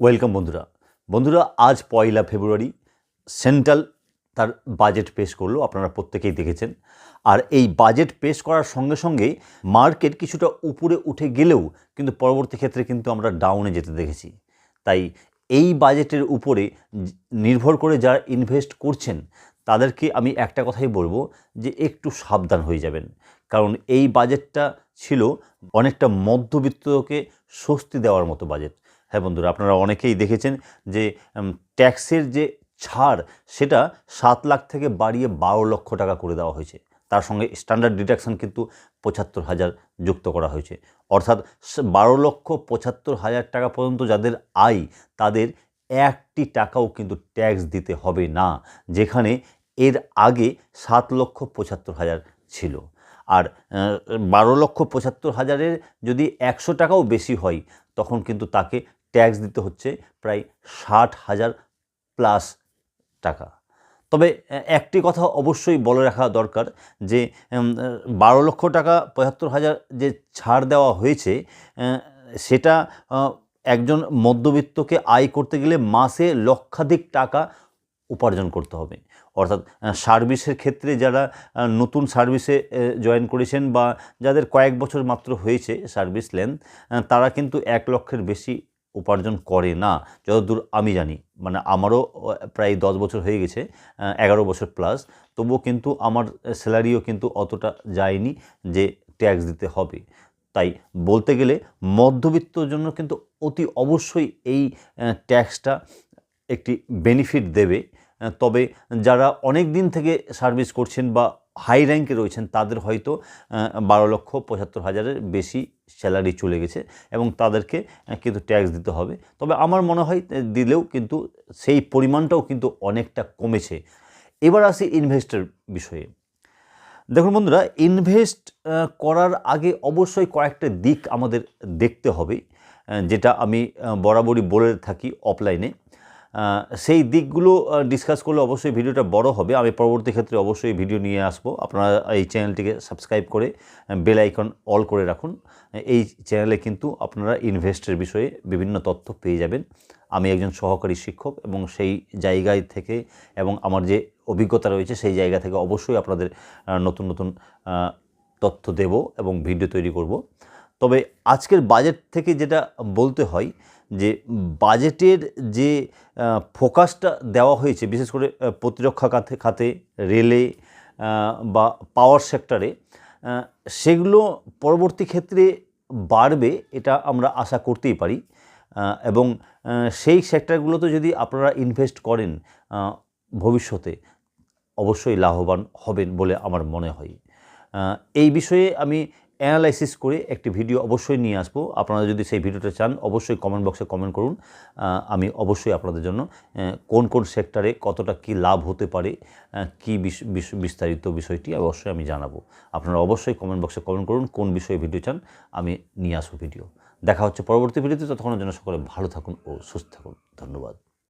Welcome বন্ধুরা। বন্ধুরা, আজ পয়লা ফেব্রুয়ারি, সেন্ট্রাল তার বাজেট পেশ করল, আপনারা প্রত্যেকেই দেখেছেন। আর এই বাজেট পেশ করার সঙ্গে সঙ্গে মার্কেট কিছুটা উপরে উঠে গেলেও কিন্তু পরবর্তী ক্ষেত্রে কিন্তু আমরা ডাউনে যেতে দেখেছি। তাই এই বাজেটের উপরে নির্ভর করে যারা ইনভেস্ট করছেন, তাদেরকে আমি একটা কথাই বলব যে একটু সাবধান হয়ে যাবেন। কারণ এই বাজেটটা ছিল অনেকটা মধ্যবিত্তকে স্বস্তি দেওয়ার মতো বাজেট। হ্যাঁ বন্ধুরা, আপনারা অনেকেই দেখেছেন যে ট্যাক্সের যে ছাড়, সেটা সাত লাখ থেকে বাড়িয়ে বারো লক্ষ টাকা করে দেওয়া হয়েছে। তার সঙ্গে স্ট্যান্ডার্ড ডিডাকশন কিন্তু পঁচাত্তর হাজার যুক্ত করা হয়েছে। অর্থাৎ বারো লক্ষ পঁচাত্তর হাজার টাকা পর্যন্ত যাদের আয়, তাদের একটি টাকাও কিন্তু ট্যাক্স দিতে হবে না, যেখানে এর আগে সাত লক্ষ পঁচাত্তর হাজার ছিল। আর বারো লক্ষ পঁচাত্তর হাজারের যদি একশো টাকাও বেশি হয়, তখন কিন্তু তাকে ট্যাক্স দিতে হচ্ছে প্রায় ষাট হাজার প্লাস টাকা। তবে একটি কথা অবশ্যই বলে রাখা দরকার যে বারো লক্ষ টাকা পঁচাত্তর হাজার যে ছাড় দেওয়া হয়েছে সেটা একজন মধ্যবিত্তকে আয় করতে গেলে মাসে লক্ষাধিক টাকা উপার্জন করতে হবে। অর্থাৎ সার্ভিসের ক্ষেত্রে যারা নতুন সার্ভিসে জয়েন করেছেন বা যাদের কয়েক বছর মাত্র হয়েছে সার্ভিস লেন্থ তারা কিন্তু এক লক্ষের বেশি উপার্জন করে না, যতদূর আমি জানি মানে আমারও প্রায় দশ বছর হয়ে গেছে এগারো বছর প্লাস তবুও কিন্তু আমার স্যালারিও কিন্তু অতটা যায়নি যে ট্যাক্স দিতে হবে। তাই বলতে গেলে মধ্যবিত্তর জন্য কিন্তু অতি অবশ্যই এই ট্যাক্সটা একটি বেনিফিট দেবে। তবে যারা অনেক দিন থেকে সার্ভিস করছেন বা হাই র্যাঙ্কে রয়েছেন, তাদের হয়তো বারো লক্ষ পঁচাত্তর হাজারের বেশি স্যালারি চলে গেছে এবং তাদেরকে কিন্তু ট্যাক্স দিতে হবে। তবে আমার মনে হয় দিলেও কিন্তু সেই পরিমাণটাও কিন্তু অনেকটা কমেছে। এবার আসি ইনভেস্টের বিষয়ে। দেখুন বন্ধুরা, ইনভেস্ট করার আগে অবশ্যই কয়েকটা দিক আমাদের দেখতে হবে যেটা আমি বরাবরই বলে থাকি অফলাইনে। সেই দিকগুলো ডিসকাস করলে অবশ্যই ভিডিওটা বড় হবে। আমি পরবর্তী ক্ষেত্রে অবশ্যই ভিডিও নিয়ে আসব। আপনারা এই চ্যানেলটিকে সাবস্ক্রাইব করে বেল আইকন অল করে রাখুন। এই চ্যানেলে কিন্তু আপনারা ইনভেস্টের বিষয়ে বিভিন্ন তথ্য পেয়ে যাবেন। আমি একজন সহকারী শিক্ষক এবং সেই জায়গায় থেকে এবং আমার যে অভিজ্ঞতা রয়েছে, সেই জায়গা থেকে অবশ্যই আপনাদের নতুন নতুন তথ্য দেব এবং ভিডিও তৈরি করব। তবে আজকের বাজেট থেকে যেটা বলতে হয় যে বাজেটের যে ফোকাসটা দেওয়া হয়েছে, বিশেষ করে প্রতিরক্ষা খাতে খাতে, রেলে বা পাওয়ার সেক্টরে সেগুলো পরবর্তী ক্ষেত্রে বাড়বে এটা আমরা আশা করতেই পারি। এবং সেই সেক্টরগুলোতে যদি আপনারা ইনভেস্ট করেন ভবিষ্যতে অবশ্যই লাভবান হবেন বলে আমার মনে হয়। এই বিষয়ে আমি অ্যানালাইসিস করে একটি ভিডিও অবশ্যই নিয়ে আসব। আপনারা যদি সেই ভিডিওটা চান, অবশ্যই কমেন্ট বক্সে কমেন্ট করুন। আমি অবশ্যই আপনাদের জন্য কোন কোন সেক্টরে কতটা কি লাভ হতে পারে কি বিস্তারিত বিষয়টি অবশ্যই আমি জানাব। আপনারা অবশ্যই কমেন্ট বক্সে কমেন্ট করুন, কোন বিষয়ে ভিডিও চান, আমি নিয়ে আসব ভিডিও দেখা হচ্ছে পরবর্তী ভিডিওতে ততক্ষণের জন্য সকলে ভালো থাকুন ও সুস্থ থাকুন। ধন্যবাদ।